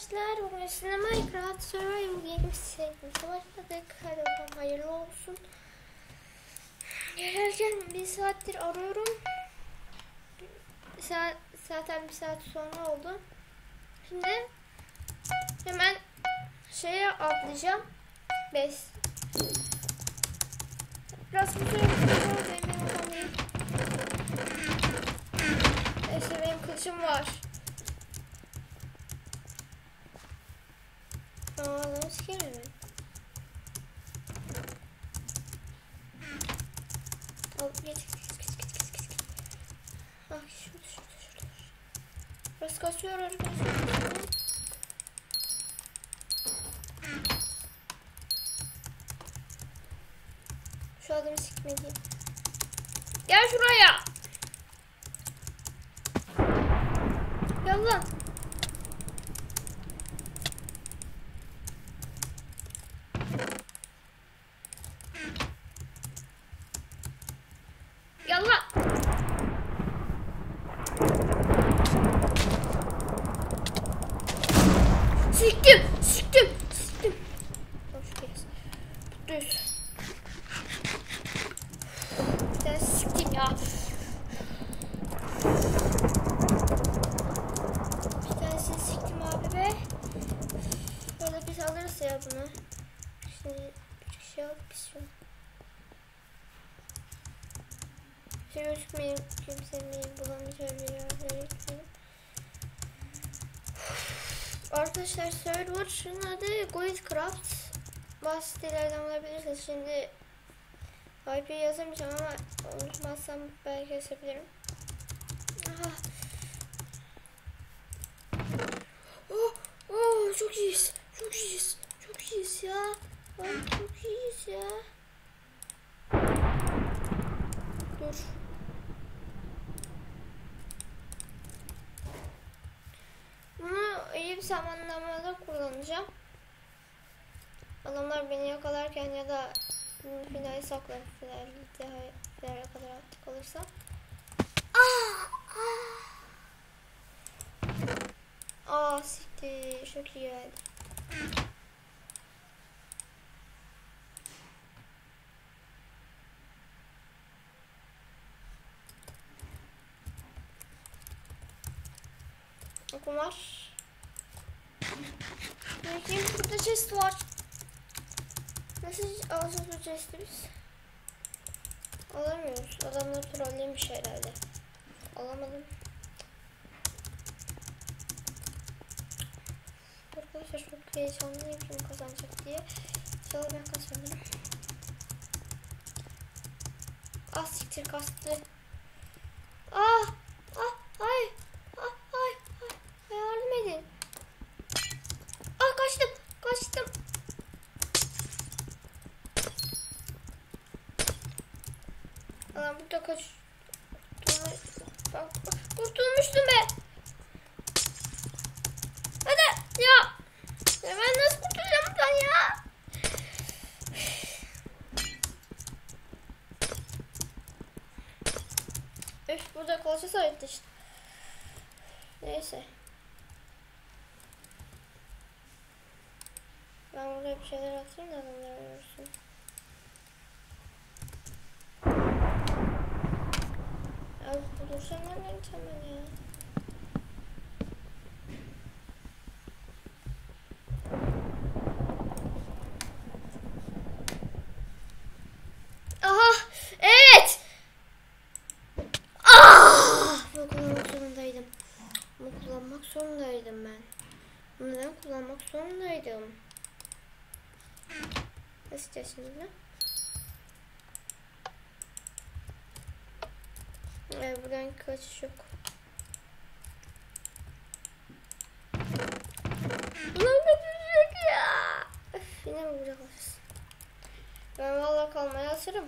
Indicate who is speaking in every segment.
Speaker 1: arkadaşlar. Bugün sizinle Minecraft Survival Games serimize başladık. Hadi bakalım hayırlı olsun. Gelirken bir saattir arıyorum. Saat, zaten bir saat sonra oldu. Şimdi hemen şeye atlayacağım. Bes. Biraz bir şey benim benim kılıcım var. Adamı sikerim ben. Al, geç, geç, geç, geç, geç, geç. Bak şurada, şurada, şurada. Biraz kasıyor arkadaşlar. Şu adamı sikmeliyim. Gel şuraya. Gel lan. Yalla. Siktim, siktim, siktim. Hoş geldin. Mutluyuz. Bir tane siktim ya. Bir tanesini siktim abi be. Böyle biz alırız ya bunu. Şimdi üç kişi alıp biz şunu. Şey gözükmeyin, kimsenin bulamayacağı bir yerlere gitmeyin. Arkadaşlar server şunun adı Guildcraft. Bazı sitelerden bulabilirsiniz. Şimdi IP yazamayacağım ama unutmazsam belki yazabilirim. Aha. Oh, oh, çok iyiyiz. Çok iyiyiz. Çok iyiyiz ya. Ay, çok iyiyiz ya. Dur. Bunu iyi bir zamanlamada Adamlar beni yakalarken ya da finali daha finale kadar artık alırsam. Ah! Ah! Aa siktir çok iyi geldi. Okum var. Bakayım burada chest var. Alacağız bu chest'i biz? Alamıyoruz. Adamlar trollemiş herhalde. Alamadım. Arkadaşlar çok heyecanlıyım kim kazanacak diye. İnşallah ben kazanırım. Ah siktir kastı. Ah! Ah! Ay! Ah! Ay! Ay! Yardım edin. Ah kaçtım! Kaçtım! Aa, burada kaç... Bak, kurtulmuştum be! Hadi! Ya! Ya ben nasıl kurtulacağım buradan ya? Üf burada kalça sarıktı işte. Neyse. Ben buraya bir şeyler atayım da adamlar görsün. Abi bulursam nereden gideceğim ben ya? Aha! Evet! Ah! Bunu kullanmak zorundaydım. Bunu kullanmak zorundaydım ben. Bunu neden kullanmak zorundaydım? Nasıl yapacağız şimdi bunu? Evet, buradan kaçış yok. Ulan kaçacak ya. Öf, yine mi bırakırız? Ben valla kalmaya hazırım.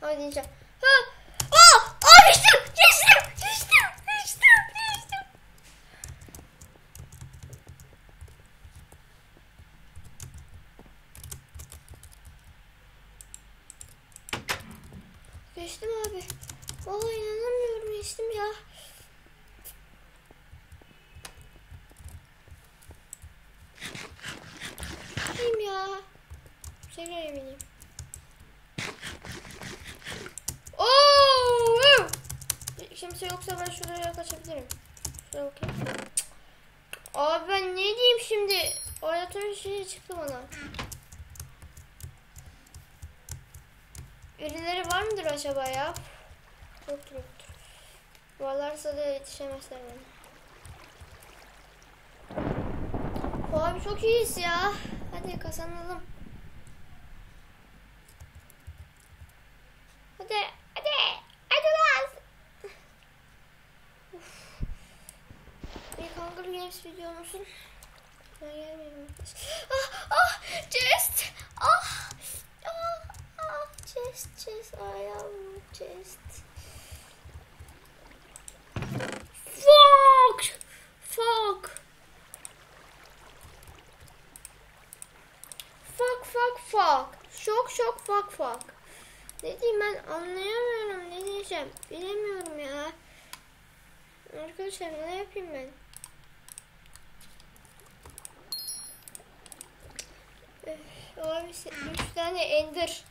Speaker 1: Hadi diyeceğim. Ha! Aa! Aa geçtim! Geçtim! Geçtim! Geçtim! Geçtim! Geçtim abi. Vallahi inanamıyorum geçtim ya. Kim ya? Tekrar eminim. Oo! wow! Kimse yoksa ben şuraya kaçabilirim. Şuraya bakayım. Abi ben ne diyeyim şimdi? Oynatör şey çıktı bana. Birileri var mıdır acaba ya? Yoktur yoktur. Varlarsa da yetişemezler bana. Abi çok iyiyiz ya. Hadi kazanalım. Hadi hadi hadi lan. Uf. Bir Hunger Games videomuzun. Ah ah chest ah ah ah chest chest love chest. Fuck fuck fuck fuck fuck şok şok fuck fuck. Ne diyeyim ben anlayamıyorum ne diyeceğim bilemiyorum ya. Arkadaşlar ne yapayım ben? Öf, Abi üç tane ender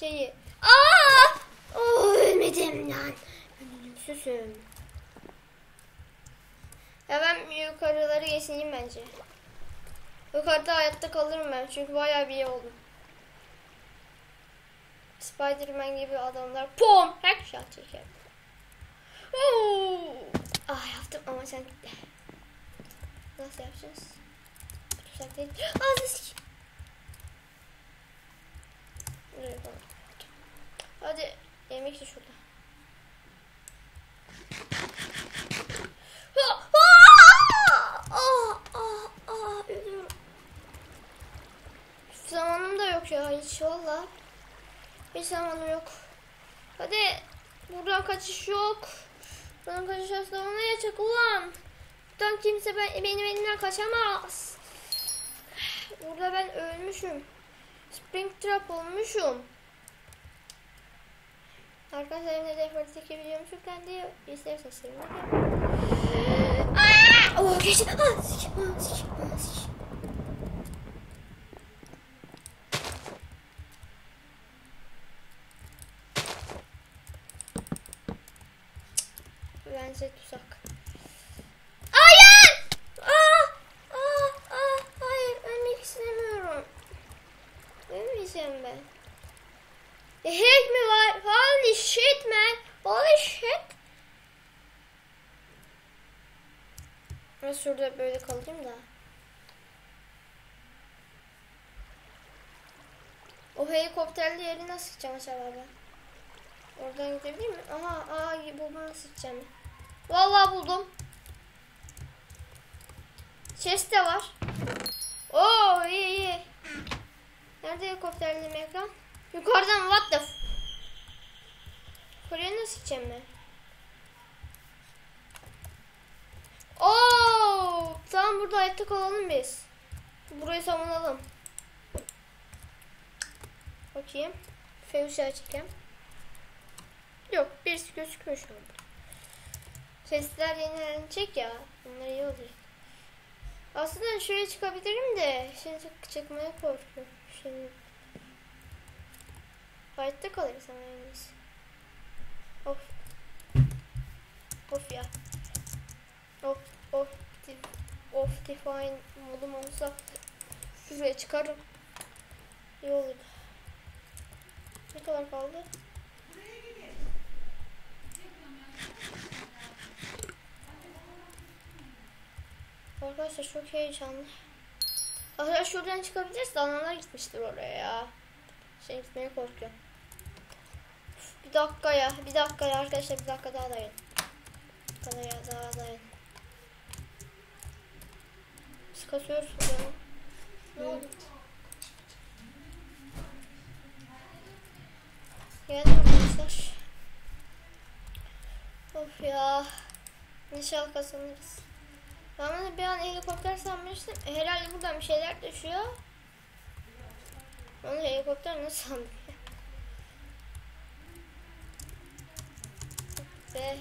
Speaker 1: şeyi. Aa! Oh, ölmedim lan. Ölümsüzüm. Ya ben yukarıları geçeyim bence. Yukarıda hayatta kalırım ben çünkü bayağı bir iyi oldum. Spiderman gibi adamlar pom headshot çeker. Oo! Ah yaptım ama sen nasıl yapacağız? Tutsak değil. Ağzı sik. Buraya koy. Hadi yemek de şurada. Ah! Ah! Ah! Zamanım da yok ya hiç valla. Hiç zamanım yok. Hadi buradan kaçış yok. Buradan kaçış asla bana yaşak ulan. Buradan kimse ben, benim elimden kaçamaz. Burada ben ölmüşüm. Spring trap olmuşum. Arkadaşlar evimde default'taki videom yüklendi. İsterseniz sevinirim. Aa! Oh geçti. Ah, sik, ah, sik, ah, sik. Bence tuzak. Hayır! Aa! Aa! Aa! Hayır, ölmek istemiyorum. Ölmeyeceğim ben. The heck mi var? Holy shit man. Holy shit. Ben şurada böyle kalayım da. O helikopterli yeri nasıl gideceğim acaba ben? Oradan gidebilir mi? Aha, aa buldum nasıl gideceğim. Vallahi buldum. Chest de var. Oo iyi iyi. Nerede helikopterli ekran? Yukarıdan what the f- Oraya nasıl gideceğim ben? Oo, tamam burada ayakta kalalım biz. Burayı savunalım. Bakayım. Fevşa çekeyim. Yok birisi gözükmüyor şu anda. Sesler yenilenecek ya. Bunlar iyi olur. Aslında şuraya çıkabilirim de şimdi çık- çıkmaya korkuyorum. Şimdi hayatta kalırız ama en iyisi. Of. Of ya. Of of di- of define modum olsa şuraya çıkarım. İyi olurdu. Ne kadar kaldı? Arkadaşlar çok heyecanlı. Arkadaşlar şuradan çıkabiliriz de gitmiştir oraya ya. Şey gitmeye korkuyorum. Bir dakika ya, bir dakika ya arkadaşlar bir dakika daha dayan. Bir dakika ya daha dayan. Biz kasıyoruz burada. Ne oldu? Geldim arkadaşlar. Of ya. İnşallah kazanırız. Ben bir an helikopter sanmıştım. E, herhalde buradan bir şeyler düşüyor. Onu helikopter nasıl sandım ya? Ve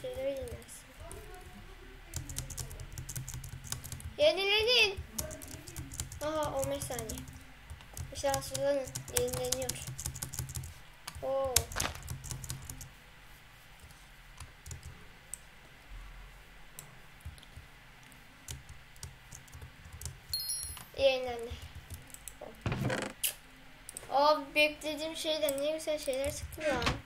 Speaker 1: şeyleri dinlersin. Yenilenin. Aha 15 saniye. İşte hazırlanın. Yenileniyor. Oo. Yenilendi. Abi beklediğim şeyden ne güzel şeyler çıktı ya.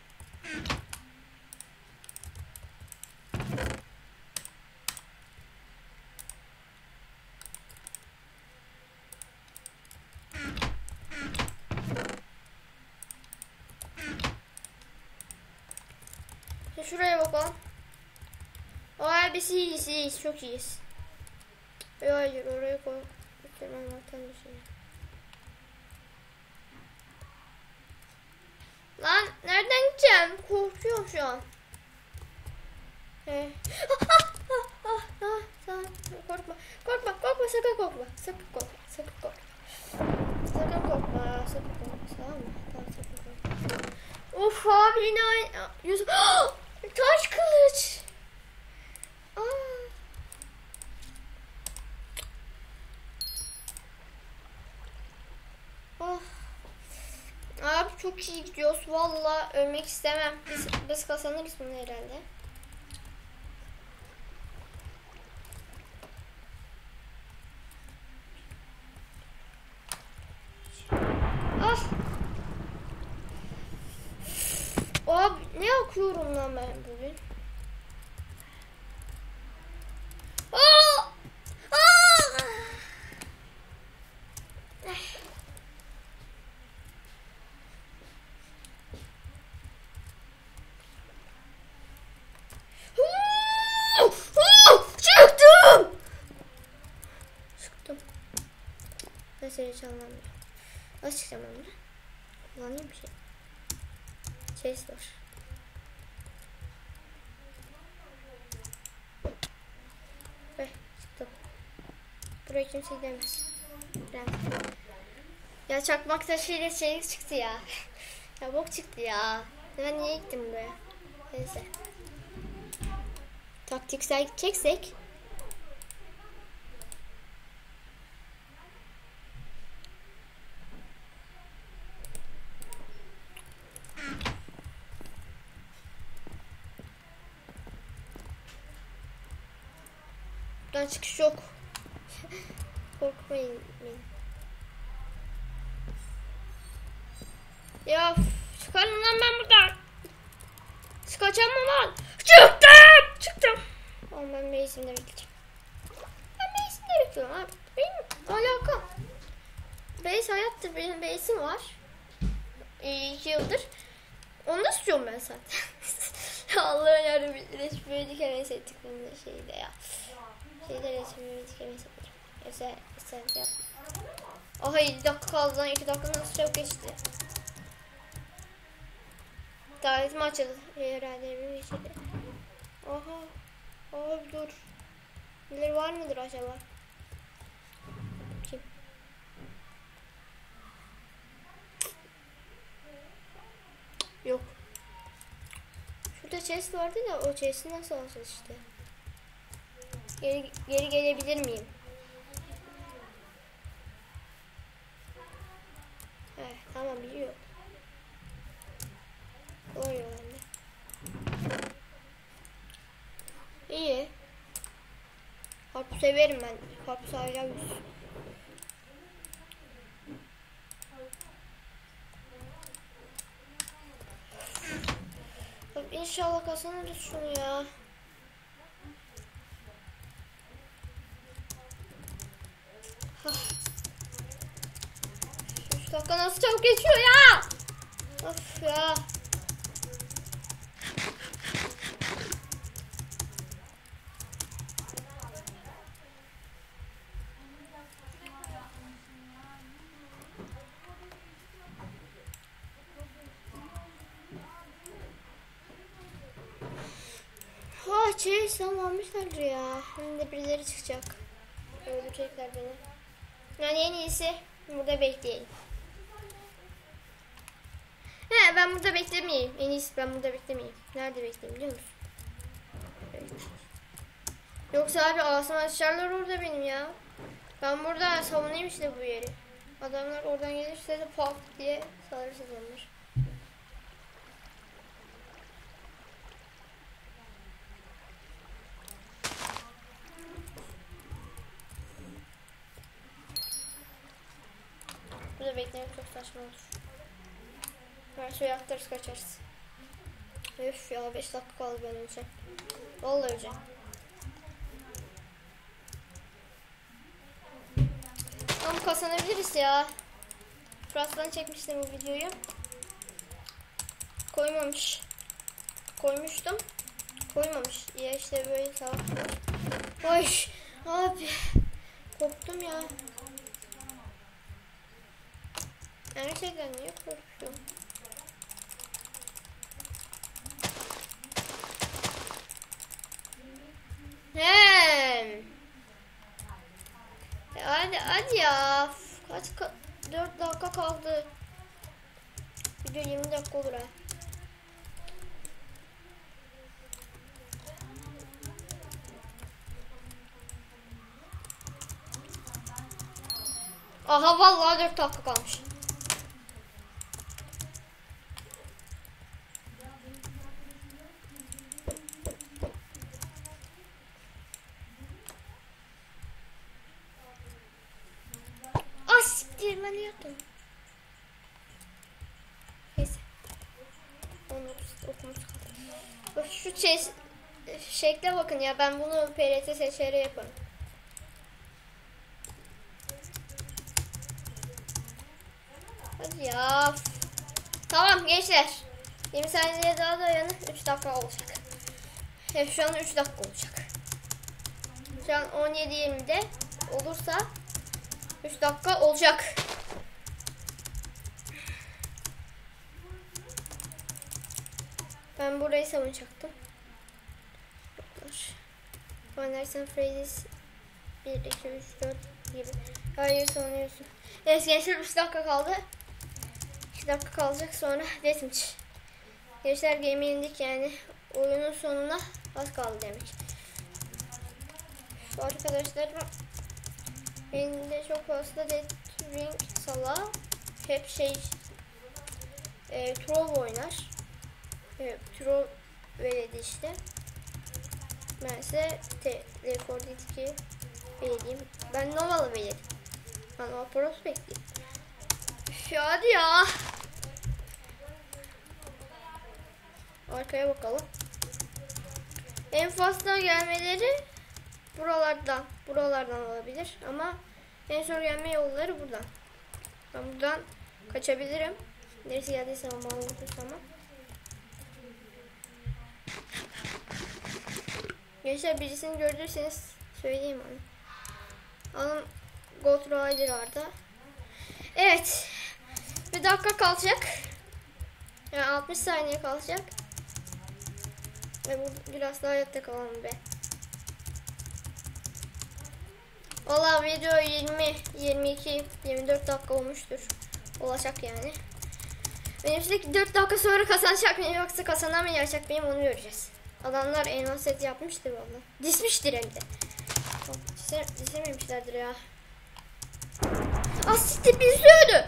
Speaker 1: Şimdi Şuraya bakalım. Aa biz iyiyiz iyiyiz çok iyiyiz. Yok hayır oraya koy. Tamam zaten bir şey. Lan nereden gideceğim? Korkuyorum şu an. Ee. Korkma. Korkma. Korkma. Sakın korkma. Sakın korkma. Sakın korkma. Sakın korkma. Sakın korkma. Tamam? Tamam sakın korkma. Of abi yine aynı. Yüz... Taş kılıç. Aa. Oh. Abi çok iyi gidiyoruz. Valla ölmek istemem. Biz, biz kazanırız bunu herhalde. Ah. Abi ne okuyorum lan ben bugün? Aa! Aa! Huu! Huu! Çıktım! Çıktım. Hiç anlamıyorum. Nasıl çıkacağım ben buradan? Kullanayım bir şey. Chest var. Ve çıktım. Buraya kimse gidemez. Ya çakmak taşıyla şey çıktı ya. ya bok çıktı ya. Ben niye gittim buraya? Neyse. Taktiksel gideceksek. Çıkış yok. Korkmayın. Ya çıkarım lan ben buradan. Çıkacağım mı lan? Çıktım! Çıktım. Oğlum ben base'imde bekleyeceğim. Ben base'imde bekliyorum abi. Benim alakam. Base hayattır. Benim base'im var. Ee, iki yıldır. Onu da istiyorum ben zaten. Allah'ın yardım resmi dikemeyiz ettik bunun şeyde ya. Dikemeyiz ettik. Neyse sen yap. Aha 7 dakika kaldı lan 2 dakika nasıl çok geçti. Davet mi açıldı? Herhalde bir geçti. Aha. Abi dur. Birileri var mıdır acaba? Kim? Yok. Şurada chest vardı da o chest'i nasıl alacağız işte? Geri, geri gelebilir miyim? Evet tamam biliyorum. Doğru bende. İyi. Karpuz severim ben. Yüz. Abi İnşallah kazanırız şunu ya. Hah. Üç çabuk geçiyor ya? Of ya. Ha çeyiz tamammışlardır ya. Şimdi birileri çıkacak. Öldürecekler beni. Yani en iyisi burada bekleyelim. Ben burada beklemeyeyim. En iyisi ben burada beklemeyeyim. Nerede bekleyeyim biliyor musun? Yoksa abi ağzımı açarlar orada benim ya. Ben burada savunayım işte bu yeri. Adamlar oradan gelirse de paf diye salırsız onlar. Burada beklemek çok saçma olur. Her şeyi aktarız kaçarız. Üf ya 5 dakika kaldı ben öleceğim. Vallahi öleceğim. Ama kazanabiliriz ya. Fras'tan çekmiştim bu videoyu. Koymamış. Koymuştum. Koymamış. Ya işte böyle sağ. Ay abi. Korktum ya. Gerçekten niye korkuyorum? Hem. Ya hadi hadi ya. Kaç ka 4 dakika kaldı. Video 20 dakika olur ha. Aha vallahi 4 dakika kalmış. Ah siktir ben de yaptım. Neyse. Onu okumuş kaldı. Bak Şu şey, şekle bakın ya ben bunu PRT seçeri yaparım. Hadi ya. Tamam gençler. 20 saniye daha dayanın. 3 dakika olacak. Evet şu an 3 dakika olacak. Şu an 17.20'de olursa 3 dakika olacak. Ben burayı savunacaktım. Anderson Phrases 1, 2, 3, 4 gibi. Hayır savunuyorsun. Evet gençler 3 dakika kaldı. 2 dakika kalacak sonra deathmatch. Gençler game indik yani oyunun sonuna az kaldı demek. Şu arkadaşlarım elinde çok fazla Death Ring sala hep şey e, troll oynar. E, troll veledi işte. Ben ise Teleford 2 vereyim. Ben Nova'lı veririm. Ben Nova Prospect'liyim. Üf ya hadi ya. Arkaya bakalım. En fazla gelmeleri buralardan, buralardan olabilir ama en son gelme yolları buradan. Ben buradan kaçabilirim. Neresi geldiyse ama unutursam ama. Gençler birisini gördüyseniz söyleyeyim onu. Alın Gold Rider orada. Evet. Bir dakika kalacak. Yani 60 saniye kalacak. Ve bu biraz daha hayatta kalalım be. Valla video 20, 22, 24 dakika olmuştur. Olacak yani. Önümüzdeki 4 dakika sonra kazanacak mıyım yoksa kazanamayacak mıyım onu göreceğiz. Adamlar elmas set yapmıştır valla. Dismiştir hem de. Dise, ya. Asitli bizi öldü.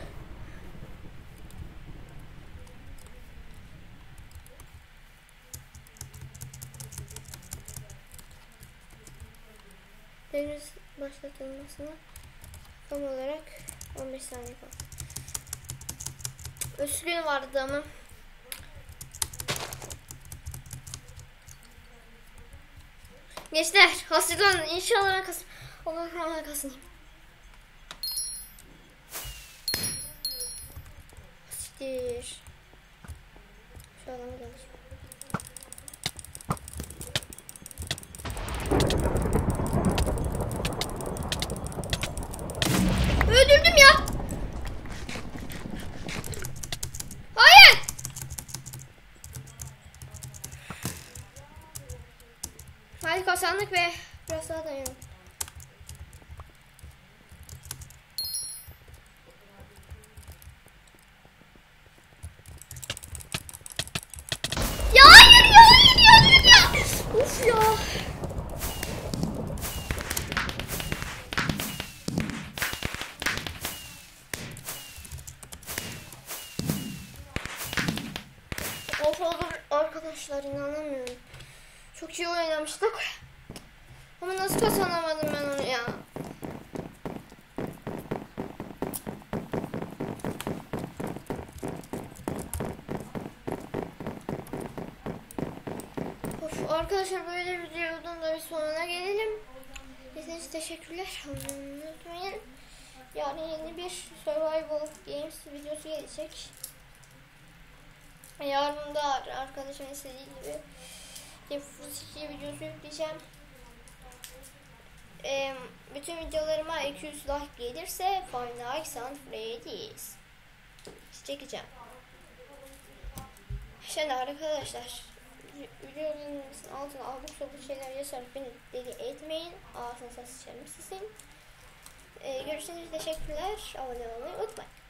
Speaker 1: Deniz başlatılmasına tam olarak 15 saniye kaldı. Üskün vardı ama. Gençler hazırlanın inşallah ben kasım. Allah rahmet kasım. Siktir. Şu adamı gelmiş. Öldürdüm ya. Hayır. Hadi kazandık ve biraz daha dayanalım. arkadaşlar inanamıyorum. Oynamıştık. Ama nasıl kazanamadım ben onu ya. Of, arkadaşlar böyle videonun da bir sonuna gelelim. İzlediğiniz için teşekkürler. Unutmayın. Yarın yeni bir Survival Games videosu gelecek. Yarın da arkadaşımın istediği gibi F2 videosu yükleyeceğim. Ee, bütün videolarıma 200 like gelirse Five Nights at Freddy's çekeceğim. Şimdi arkadaşlar videonun altına abuk sabuk şeyler yazarak beni deli etmeyin. Ağzınıza sıçarım sizin. Ee, görüşürüz. Teşekkürler. Abone olmayı unutmayın.